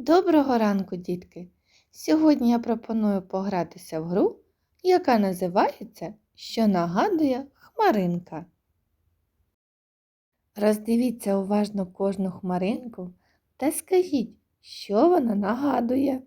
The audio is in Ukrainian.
Доброго ранку, дітки! Сьогодні я пропоную погратися в гру, яка називається Що нагадує хмаринка. Роздивіться уважно кожну хмаринку та скажіть, що вона нагадує.